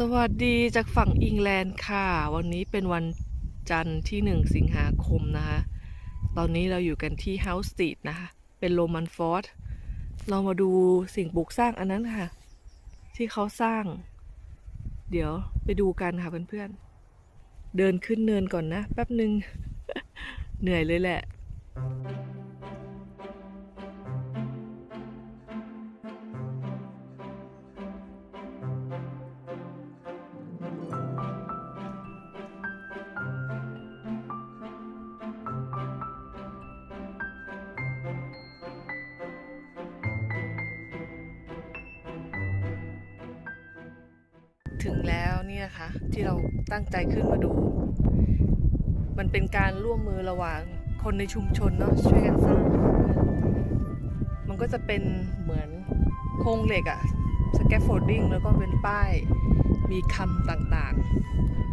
สวัสดีจากฝั่งอิงแลนด์ค่ะ วันนี้เป็นวันจันทร์ที่ 1 สิงหาคมนะคะ ตอนนี้เราอยู่กันที่ House Street นะคะ เป็นโรมันฟอร์ตเรามาดูสิ่งปลูกสร้างอันนั้นค่ะ ที่เขาสร้าง เดี๋ยวไปดูกันค่ะเพื่อนๆ เดินขึ้นเนินก่อนนะ แป๊บหนึ่ง เหนื่อยเลยแหละ ถึงแล้วนี่นะคะ ที่เราตั้งใจขึ้นมาดู มันเป็นการร่วมมือระหว่างคนในชุมชนเนาะช่วยกันสร้างมันก็จะเป็นเหมือนโครงเหล็กอะสแกฟโฟลดิ้งแล้วก็เป็นป้ายมีคำต่างๆ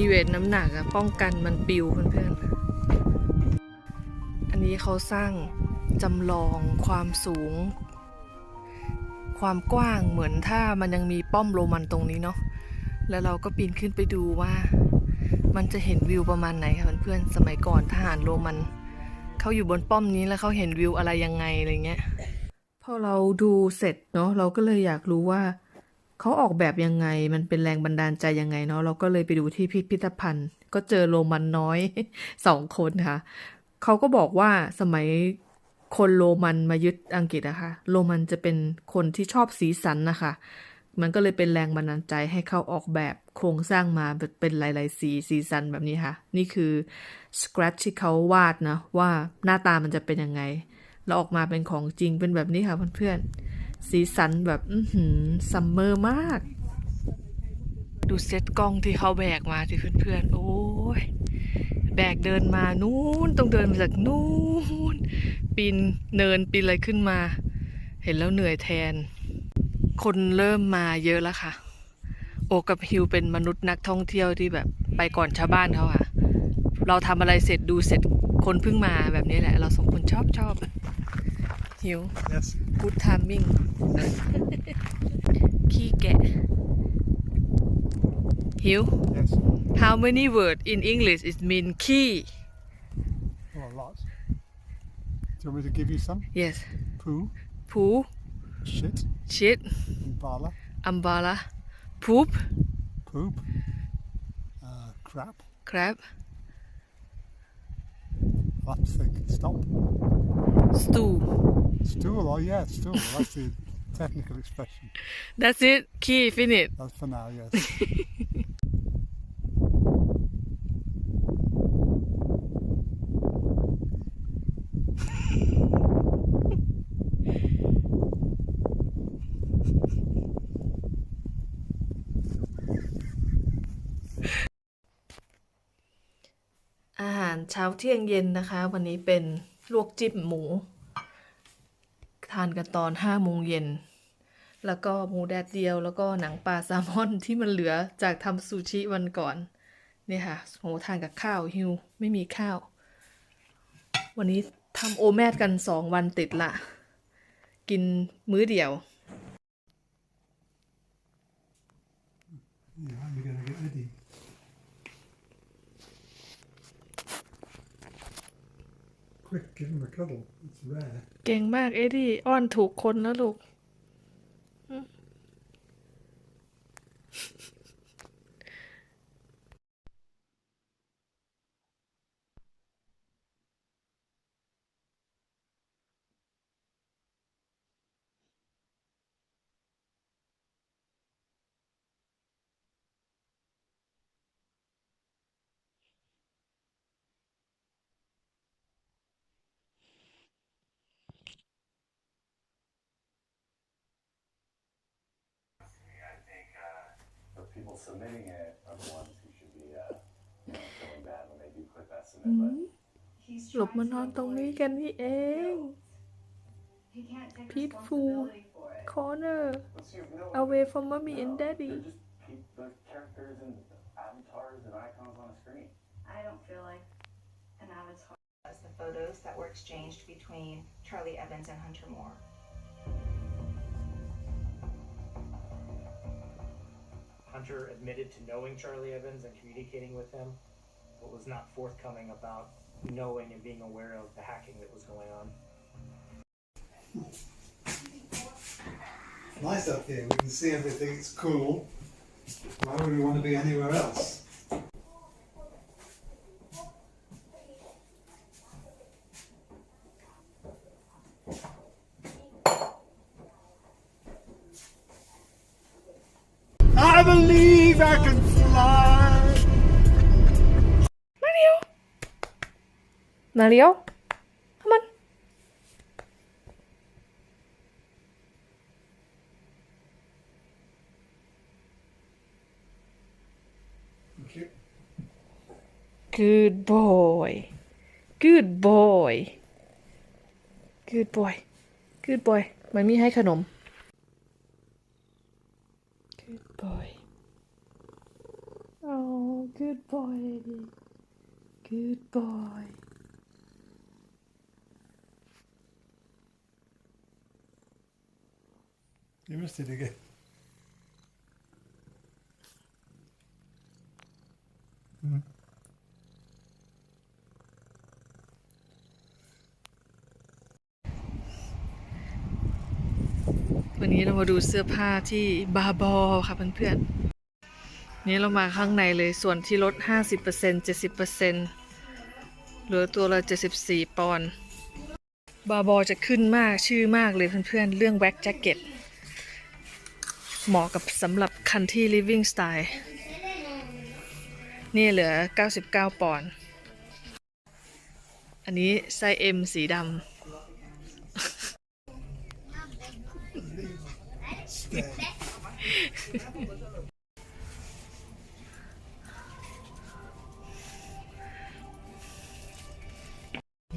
มีเวทน้ำหนักอะป้องกันมันปิวเพื่อนๆ อันนี้เขาสร้างจำลองความสูง ความกว้างเหมือนถ้ามันยังมีป้อมโรมันตรงนี้เนาะแล้วเราก็ปีนขึ้นไปดูว่า มันจะเห็นวิวประมาณไหนค่ะเพื่อนๆสมัยก่อนทหารโรมันเขาอยู่บนป้อมนี้แล้วเขาเห็นวิวอะไรยังไงอะไรเงี้ยพอเราดูเสร็จเนาะเราก็เลยอยากรู้ว่า เขาออกแบบยังไงมันเป็นแรงบันดาลใจยังไงเนาะเราก็เลยไปดูที่พิพิธภัณฑ์ ก็เจอโรมันน้อยสองคนค่ะเขาก็บอกว่าสมัยคนโรมันมายึดอังกฤษอะคะโรมันจะเป็นคนที่ชอบสีสันนะคะมันก็เลยเป็นแรงบันดาลใจให้เขาออกแบบโครงสร้างมาเป็นหลาย ๆ สีสีสันแบบนี้ค่ะ นี่คือสครัตที่เขาวาดนะว่าหน้าตามันจะเป็นยังไง แล้วออกมาเป็นของจริงเป็นแบบนี้ค่ะเพื่อนๆ สีสันแบบ อือหือซัมเมอร์มาก ดูเซตกล้องที่เขาแบกมาที่เพื่อนๆ โอ้ย แบกเดินมานู้นต้องเดินมาจากนู้นปีนเนินปีนอะไรขึ้นมา เห็นแล้วเหนื่อยแทน คนเริ่มมาเยอะแล้วค่ะ โอกับฮิวเป็นมนุษย์นักท่องเที่ยวที่แบบไปก่อนชาวบ้านเขาค่ะเราทำอะไรเสร็จดูเสร็จคนเพิ่งมาแบบนี้แหละ เราสองคนชอบชอบฮิว Yes. good timing ขี้แกะ ฮิว Yes. how many word in English is mean key Oh, a lot. Do you want me to give you some? yes Poo, ผู shit, shit umbala, umbrella poop poop, uh, crap. crab I have to think. Stop. stew Stool. Oh, yeah, stool. That's the technical expression. that's it key finish That's for now, yes. อาหารเช้าเที่ยงเย็นนะคะ วันนี้เป็นลวกจิ้มหมู ทานกันตอนห้าโมงเย็น แล้วก็หมูแดดเดียว แล้วก็หนังปลาแซลมอนที่มันเหลือจากทำซูชิวันก่อน เนี่ยค่ะโหทานกับข้าวฮิวไม่มีข้าว วันนี้ทำโอแมทกันสองวันติดละ กินมื้อเดียว yeah, you're going to get ready. Quick, give him a cuddle. It's rare. เก่งมากเอ็ดดี้อ้อนถูกคนแล้วลูก people submitting it are the ones who should be, uh, you know, feeling bad when they do click that submit button. He's หลบ trying มา to นอนตรงนี้ avoid กันนี่เอง He can't take Peaceful. responsibility for it. corner Let's see, no, away from mommy and no, daddy They're just pe- they're characters and avatars and icons on a screen. I don't feel like an avatar. as the photos that were exchanged between Charlie Evans and Hunter Moore. Hunter admitted to knowing Charlie Evans and communicating with him, but was not forthcoming about knowing and being aware of the hacking that was going on. nice up here. We can see everything. It's cool. Why would we want to be anywhere else? มาเร็วเข้ามัน Thank you. good boy good boy good boy good boy มันมีให้ขนม good boy oh good boy baby good boy You missed it again. Hmm. วันนี้เรามาดูเสื้อผ้าที่บาบอค่ะเพื่อนๆ นี่เรามาข้างในเลยส่วนที่ลด 50% 70%เหลือตัวละ 74 ปอนด์ บาบอจะขึ้นมากชื่อมากเลยเพื่อนๆ เรื่องแว็กแจ็คเก็ต เหมาะกับสำหรับคันที่ living style นี่เหลือ 99 ปอนด์ อันนี้ไซส์ M สีดำ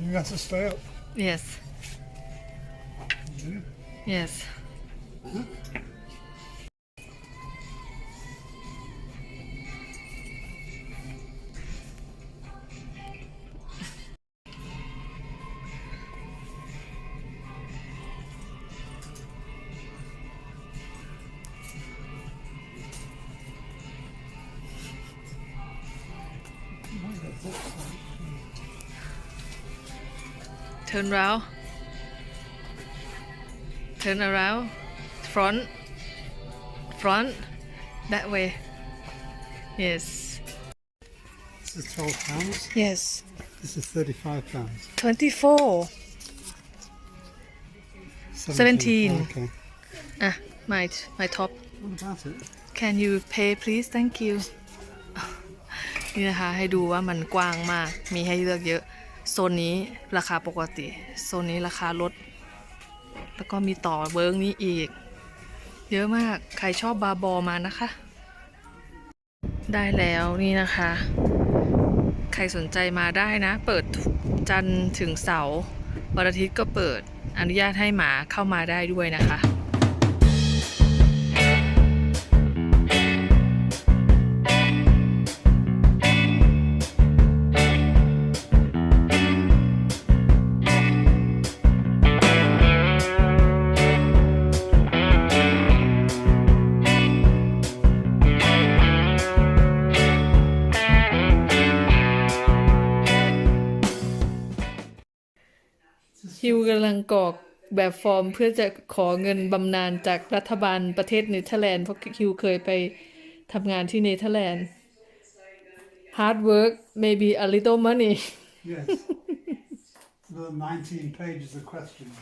You got to stay up. Yes. Yes. Turn around. Turn around. Front. Front. That way. Yes. This is twelve pounds. Yes. This is thirty-five pounds. 24. Seventeen. Okay. Ah, my my top. What about it? Can you pay please thank you นี่นะคะ ให้ดูว่ามันกว้างมาก มีให้เลือกเยอะ โซนนี้ราคาปกติ โซนนี้ราคาลด แล้วก็มีต่อเบิร์กนี้อีก เยอะมาก ใครชอบบาบอมานะคะ ได้แล้วนี่นะคะ ใครสนใจมาได้นะ เปิดจันทร์ถึงเสาร์วันอาทิตย์ก็เปิด อนุญาตให้หมาเข้ามาได้ด้วยนะคะ ฮิวกำลังกรอกแบบฟอร์มเพื่อจะขอเงินบำนาญจากรัฐบาลประเทศเนเธอร์แลนด์เพราะฮิวเคยไปทำงานที่เนเธอร์แลนด์ hard work maybe a little money Yes. the nineteen pages of questions.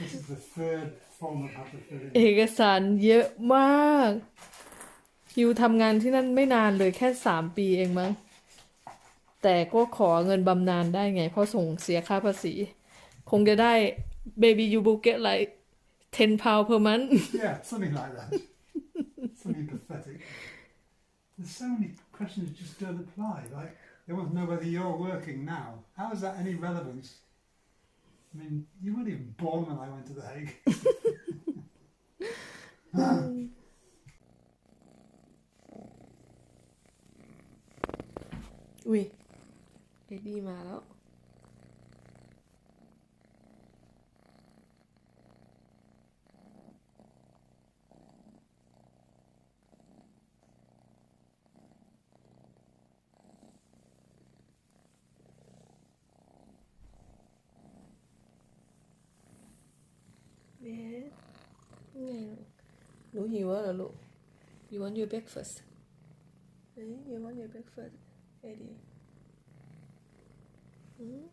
this is the third form of how to fill in. เอกสารเยอะมากฮิวทำงานที่นั่นไม่นานเลยแค่สามปีเองมั้งแต่ก็ขอเงินบำนาญได้ไง เพราะส่งเสียค่าภาษี คงจะได้ baby you will get like 10 pound per month Yeah, something like that. something pathetic. There's so many questions that just don't apply. Like They want to know whether you're working now. How is that any relevance? I mean, you weren't even born when I went to The Hague. อุ้ยเอ็ดดี้มาแล้ว เบสไง หิวแล้วเหรอลูก You want your breakfast เฮ้ย You want your breakfast เอดีอืม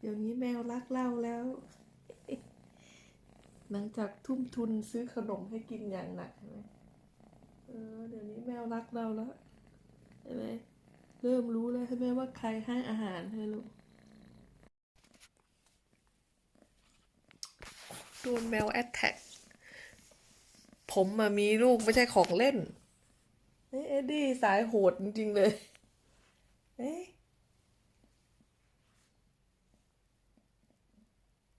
เดี๋ยวนี้แมวรักเราแล้ว หลังจากทุ่มทุนซื้อขนมให้กินอย่างหนักใช่ไหมเออ เดี๋ยวนี้แมวรักเราแล้ว ใช่ไหม เริ่มรู้แล้วใช่ไหมว่าใครให้อาหารให้ลูก โดนแมวแอตแทกผมมามีลูกไม่ใช่ของเล่นเอ้ยเอ็ดดี้สายโหดจริง ๆ เลย เอ๊ะ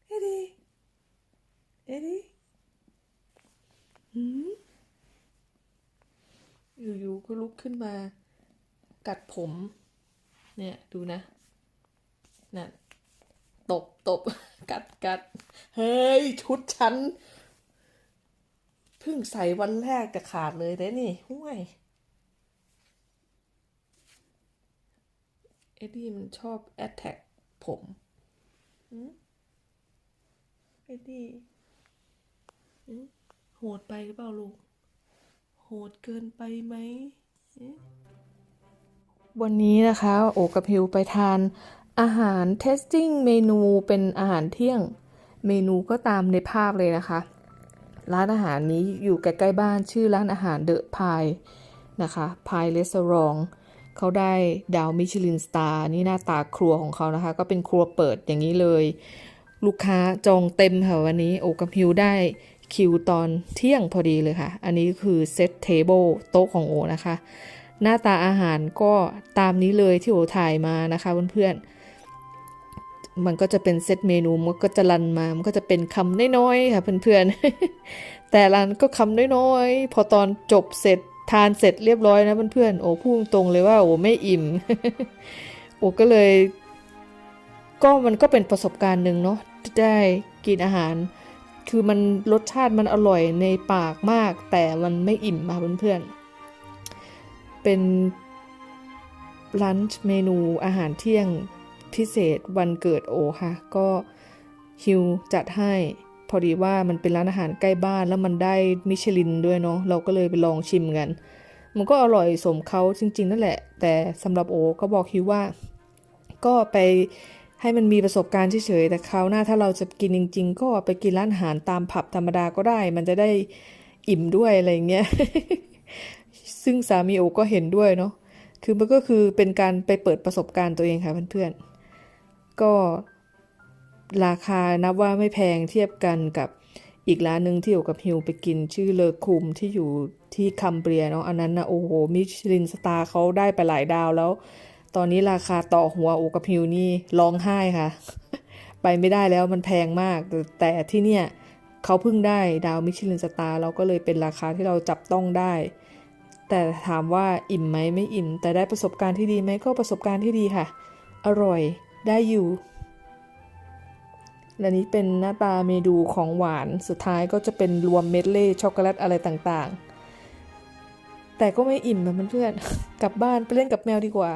เอ็ดดี้เอ็ดดี้หืมอยู่ๆก็ลุกขึ้นมา กัดผม เนี่ย ดูนะนั่น ตบตบกัดกัดเฮ้ย ชุดฉันเพิ่งใส่วันแรกจะขาดเลยนะนี่ห่วยเอ็ดดี้มันชอบแอตแทกผมหืมเอ็ดดี้หืมโหดไปหรือเปล่าลูก โหดเกินไปไหมหืมวันนี้นะคะ โอกับพิวไปทาน อาหาร testing เมนูเป็นอาหารเที่ยง เมนูก็ตามในภาพเลยนะคะ ร้านอาหารนี้อยู่ใกล้ๆบ้านชื่อร้านอาหารเดอะพายนะคะพายรีสอร์ทเขาได้ดาวมิชลินสตาร์นี่หน้าตาครัวของเขานะคะ ก็เป็นครัวเปิดอย่างนี้เลย ลูกค้าจองเต็มค่ะวันนี้โอกับพิวได้คิวตอนเที่ยงพอดีเลยค่ะ อันนี้คือเซตเทเบิลโต๊ะของโอนะคะ หน้าตาอาหารก็ตามนี้เลยที่โอถ่ายมานะคะเพื่อนๆ มันก็จะเป็นเซตเมนูมันก็จะรันมา มันก็จะเป็นคำน้อยๆค่ะเพื่อนๆ แต่รันก็คำน้อยๆ พอตอนจบเสร็จทานเสร็จเรียบร้อยนะเพื่อนๆ โอ้พูดตรงเลยว่าโอ้ไม่อิ่ม โอ้ก็เลย ก็มันก็เป็นประสบการณ์หนึ่งเนาะที่ได้กินอาหาร คือมันรสชาติมันอร่อยในปากมาก แต่มันไม่อิ่มค่ะเพื่อนๆ เป็นลันช์เมนูอาหารเที่ยง พิเศษวันเกิดโอค่ะ ก็ฮิวจัดให้ พอดีว่ามันเป็นร้านอาหารใกล้บ้านแล้วมันได้มิชลินด้วยเนาะเราก็เลยไปลองชิมกัน มันก็อร่อยสมเขาจริง ๆ นั่นแหละ แต่สำหรับโอก็บอกฮิวว่า ก็ไปให้มันมีประสบการณ์เฉยๆ แต่คราวหน้าถ้าเราจะกินจริง ๆ ก็ไปกินร้านอาหารตามผับธรรมดาก็ได้ มันจะได้อิ่มด้วยอะไรอย่างเงี้ย ซึ่งสามีโอก็เห็นด้วยเนาะ คือมันก็คือเป็นการไปเปิดประสบการณ์ตัวเองค่ะเพื่อนๆ ก็ราคานับว่าไม่แพงเทียบกันกับอีกร้านหนึ่งที่อยู่กับฮิวไปกินชื่อเลอคุมที่อยู่ที่คัมเบรียเนาะอันนั้นนะโอ้โหมิชลินสตาร์เขาได้ไปหลายดาวแล้ว ตอนนี้ราคาต่อหัวโอกับฮิวนี่ร้องไห้ค่ะ ไปไม่ได้แล้วมันแพงมาก แต่แต่ที่เนี่ยเขาเพิ่งได้ดาวมิชลินสตาร์เราก็เลยเป็นราคาที่เราจับต้องได้ แต่ถามว่าอิ่มไหมไม่อิ่ม แต่ได้ประสบการณ์ที่ดีไหมก็ประสบการณ์ที่ดีค่ะ อร่อย ได้อยู่ และนี้เป็นหน้าตาเมนูของหวานสุดท้ายก็จะเป็นรวมเมดเล่ช็อกโกแลตอะไรต่างๆ แต่ก็ไม่อิ่มนะเพื่อนๆกลับบ้านไปเล่นกับแมวดีกว่า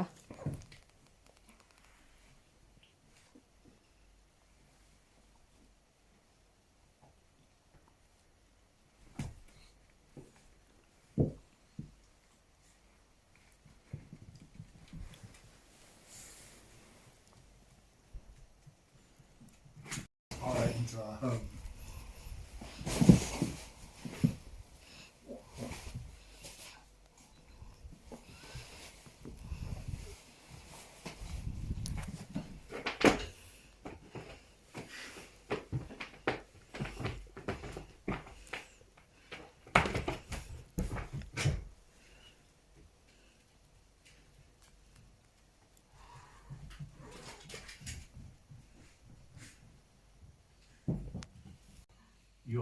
Oh.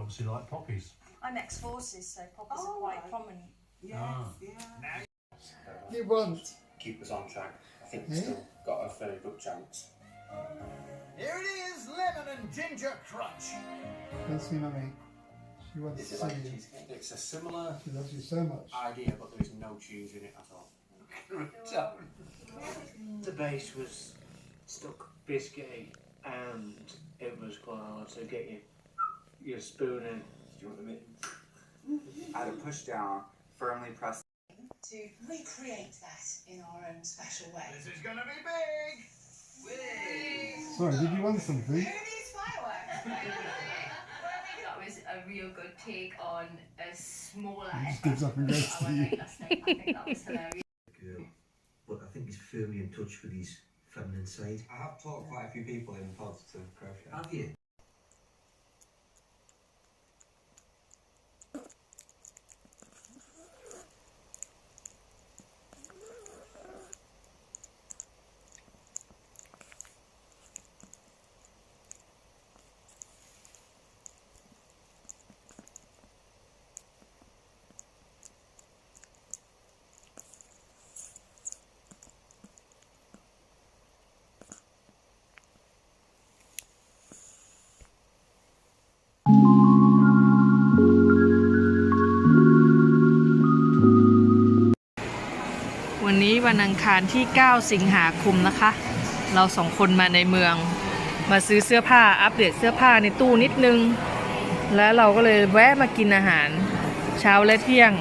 Into our home. obviously like poppies. I'm ex-forces, so poppies Oh, are quite right. prominent. Ah. You want? Keep us on track. I think we've still got a very good chance. Here it is, lemon and ginger crunch. That's me, mummy. She wants Is to it see like you. cheesecake? It's a similar She loves you so much. idea, but there is no cheese in it at all. The base was stuck biscuit and it was quite hard to get your, your spoon in. Do you want the mittens? Add a push down, firmly press. To recreate that in our own special way. This is gonna be big. Sorry, did you want some food? That was a real good take on a smaller He just gives up and goes to you. last night. I think that was hilarious. girl, but I think he's firmly in touch with his feminine side. I have taught quite a few people in pods to crochet. Have you? วันอังคารที่ 9 สิงหาคมนะคะ เราสองคนมาในเมือง มาซื้อเสื้อผ้าอัปเดตเสื้อผ้าในตู้นิดนึง แล้วเราก็เลยแวะมากินอาหารเช้าและเที่ยง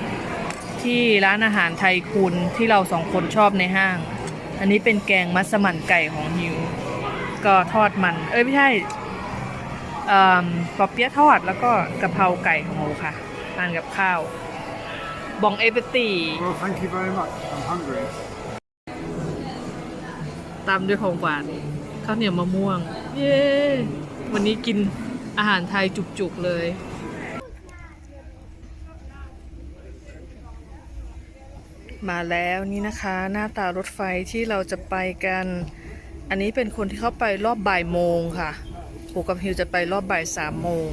ที่ร้านอาหารไทยคุณที่เราสองคนชอบในห้าง อันนี้เป็นแกงมัสมั่นไก่ของฮิว ก็ทอดมัน เอ้ยไม่ใช่ปอเปี๊ยะทอดแล้วก็กะเพราไก่ของเราค่ะทานกับข้าวบองเอเปตี Well, thank you very much. I'm hungry. ตามด้วยของหวานข้าวเหนียวมะม่วง เย้วันนี้กินอาหารไทยจุกๆเลย มาแล้วนี่นะคะ หน้าตารถไฟที่เราจะไปกัน อันนี้เป็นคนที่เข้าไปรอบบ่ายโมงค่ะผูกับฮิวจะไปรอบบ่ายสามโมง